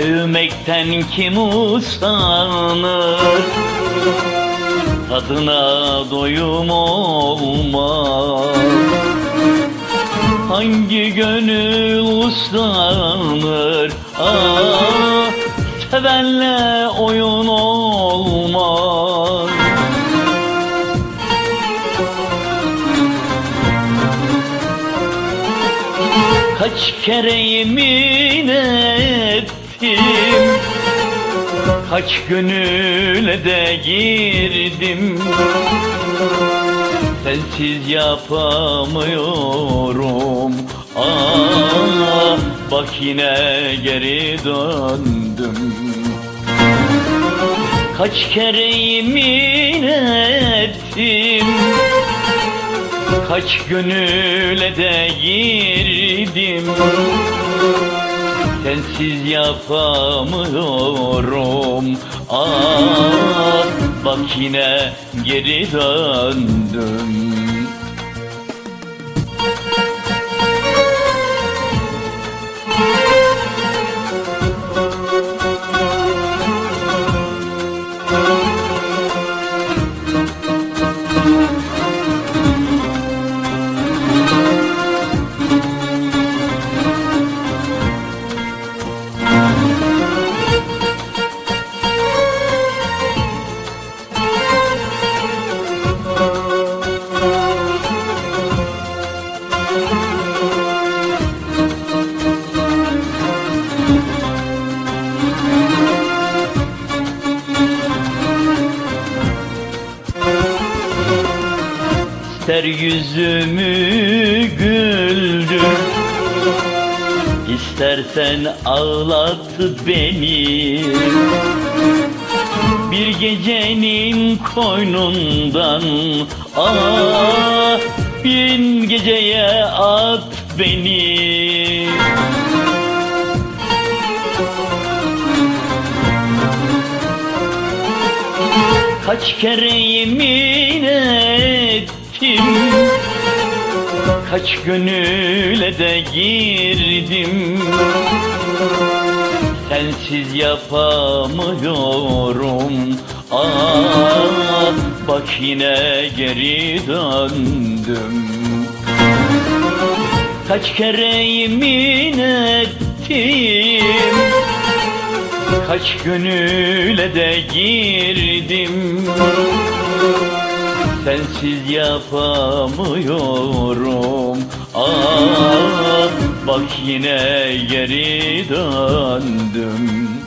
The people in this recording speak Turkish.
Sevmekten kim usanır? Tadına doyum olmaz. Hangi gönül uslanır? Ah sevenle oyun olmaz. Kaç kere yemin ettim Kaç gönüle de girdim. Sensiz yapamıyorum. Ah bak yine geri döndüm. Kaç kere yemin ettim. Kaç gönüle de girdim Sensiz yapamıyorum. Ah bak yine geri döndüm İster yüzümü güldür. İstersen ağlat beni. Bir gecenin koynundan Ah bin geceye at beni. Kaç kere yemin ettim Kaç gönüle de girdim. Sensiz yapamıyorum. Ah bak yine geri döndüm. Kaç kere yemin ettim. Kaç gönüle de girdim Sensiz yapamıyorum. Ah bak yine geri döndüm